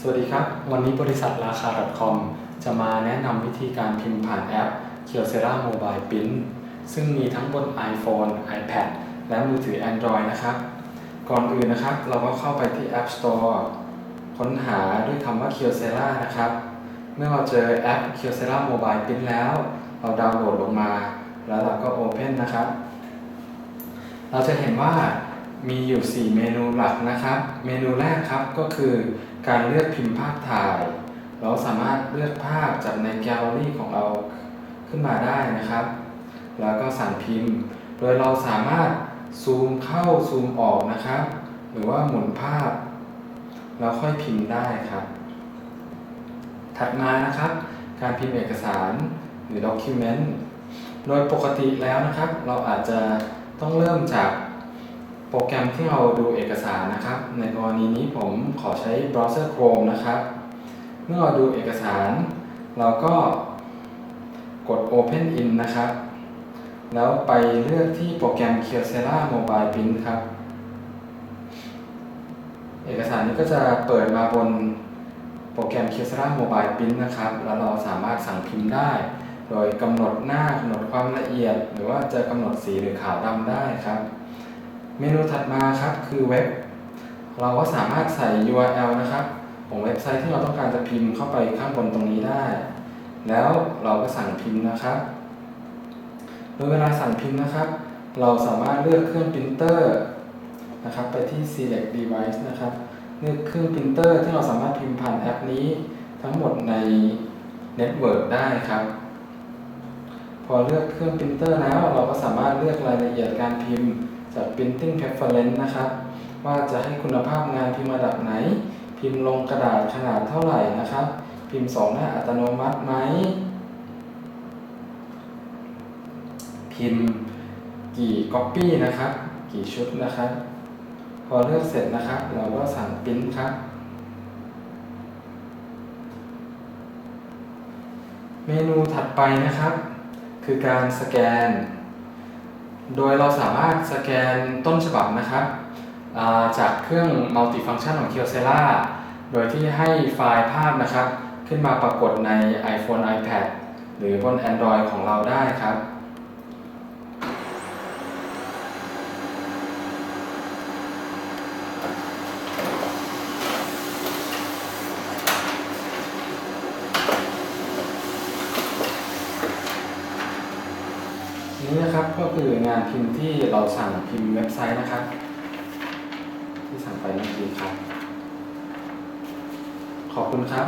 สวัสดีครับ วันนี้บริษัทราคา .com จะมาแนะนำวิธีการพิมพ์ผ่านแอป k i o s e r a Mobile Print ซึ่งมีทั้งบน iPhone, iPad และมือถือ Android นะครับ ก่อนอื่นนะครับ เราก็เข้าไปที่ App Store ค้นหาด้วยคำว่า k i o s e r a นะครับ เมื่อเราเจอแอป k i o s e r a Mobile Print แล้ว เราดาวน์โหลดลงมา แล้วเราก็ Open นะครับ เราจะเห็นว่า มีอยู่ 4 เมนูหลักนะครับ เมนูแรกครับก็คือการเลือกพิมพ์ภาพถ่าย เราสามารถเลือกภาพจากในแกลเลอรี่ของเราขึ้นมาได้นะครับ แล้วก็สั่งพิมพ์ โดยเราสามารถซูมเข้าซูมออกนะครับ หรือว่าหมุนภาพ แล้วค่อยพิมพ์ได้ครับ ถัดมานะครับ การพิมพ์เอกสารหรือ document โดยปกติแล้วนะครับ เราอาจจะต้องเริ่มจาก โปรแกรมที่เราดูเอกสารนะครับ ในกรณีนี้ผมขอใช้เบราว์เซอร์ Chrome นะครับ เมื่อเราดูเอกสาร เราก็กด Open in นะครับ แล้วไปเลือกที่โปรแกรม k i o s e r a Mobile Print ครับ เอกสารนี้ก็จะเปิดมาบนโปรแกรม k i o s e r a Mobile Print นะครับ แล้วเราสามารถสั่งพิมพ์ได้ โดยกำหนดหน้ากำหนดความละเอียด หรือว่าจะกำหนดสีหรือขาวดำได้ครับ เมนูถัดมาครับคือเว็บ เราก็สามารถใส่ URL นะครับของเว็บไซต์ที่เราต้องการจะพิมพ์เข้าไปข้างบนตรงนี้ได้ แล้วเราก็สั่งพิมพ์นะครับ โดยเวลาสั่งพิมพ์นะครับ เราสามารถเลือกเครื่องปรินเตอร์นะครับไปที่ select device นะครับเลือกเครื่องปรินเตอร์ที่เราสามารถพิมพ์ผ่านแอปนี้ ทั้งหมดใน Network ได้ครับ พอเลือกเครื่องปรินเตอร์แล้วเราก็สามารถเลือกรายละเอียดการพิมพ์ จาก printing preference นะครับ ว่าจะให้คุณภาพงานพิมพ์ระดับไหน พิมพ์ลงกระดาษขนาดเท่าไหร่นะครับ พิมพ์สองหน้าอัตโนมัติไหม พิมพ์กี่ copy นะครับ กี่ชุดนะครับ พอเลือกเสร็จนะครับ เราก็สั่งปริ้นครับเมนูถัดไปนะครับ คือการสแกน โดยเราสามารถสแกนต้นฉบับนะครับจากเครื่อง multifunction ของ Kyocera โดยที่ให้ไฟล์ภาพนะครับ ขึ้นมาปรากฏใน iPhone iPad หรือบน Android ของเราได้ครับ นี้นะครับก็คืองานพิมพ์ที่เราสั่งพิมพ์เว็บไซต์นะครับ ที่สั่งไปเมื่อกี้ครับ ขอบคุณครับ